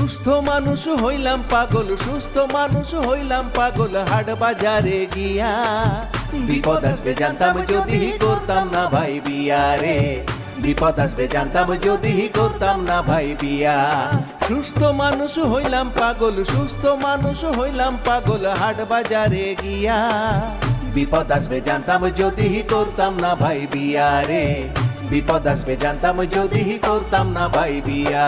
মানুষ হইলাম পাগল, সুস্থ মানুষ হইলাম পাগল, হাট বাজারে গিয়া। বিপদ আসবে জানতাম যদি করতাম না ভাই বিয়া রে। বিপদ আসবে জানতাম যদি করতাম না ভাই বিয়া। সুস্থ মানুষ হইলাম পাগল, সুস্থ মানুষ হইলাম পাগল, হাট বাজারে গিয়া। বিপদ আসবে জানতাম যদি করতাম না ভাই বিয়া রে। বিপদ আসবে জানতাম যদি করতাম না ভাই বিয়া।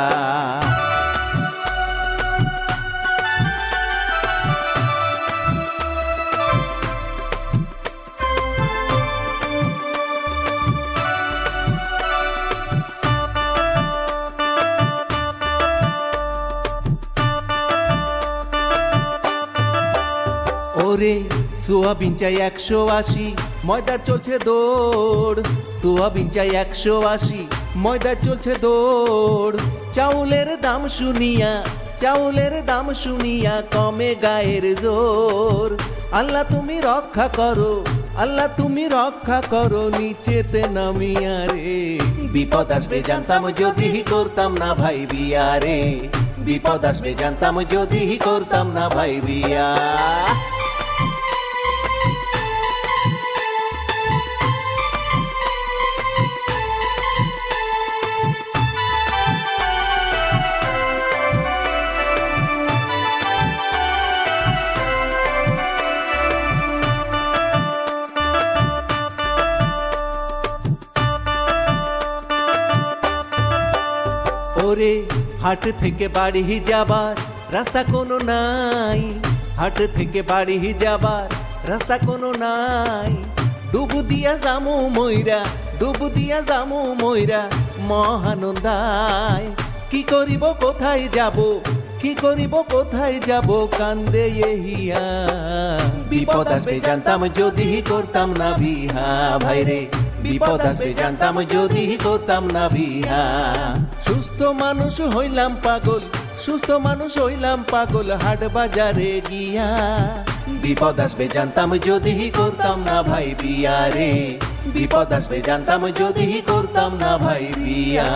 ওরে সোয়াবিন চাই একশো আশি, ময়দার চলছে দৌড়। সোয়াবিন চাই একশো আশি, ময়দার চলছে দৌড়। চাউলের দাম শুনিয়া, চাউলের দাম শুনিয়া কমে গায়ের জোর। আল্লাহ তুমি রক্ষা করো, আল্লাহ তুমি রক্ষা করো, নিচেতে নামিয়া রে। বিপদ আসবে জানতাম যদি করতাম না ভাই বিয়া রে। বিপদ আসবে জানতাম যদি করতাম না ভাই বিয়া। ওরে হাট থেকে বাড়ি যাবার রাস্তা কোনো নাই। হাট থেকে বাড়ি যাবার রাস্তা কোনো নাই। ডুবু দিয়া জামু ময়রা, ডুবু দিয়া জামু ময়রা মহানন্দায়। কি করিব, কোথায় যাব, কি করিব, কোথায় যাব, কান্দে হিয়া। বিপদ আসবে, জানতাম, যদি করতাম না বিহা ভাইরে বিপদ আসবে, জানতাম যদি করতাম না বিহা। সুস্থ মানুষ হইলাম পাগল, সুস্থ মানুষ হইলাম পাগল, হাট বাজারে গিয়া। বিপদ আসবে, জানতাম যদি করতাম না ভাই বিয়া রে। বিপদ আসবে, জানতাম যদি করতাম না ভাই বিয়া।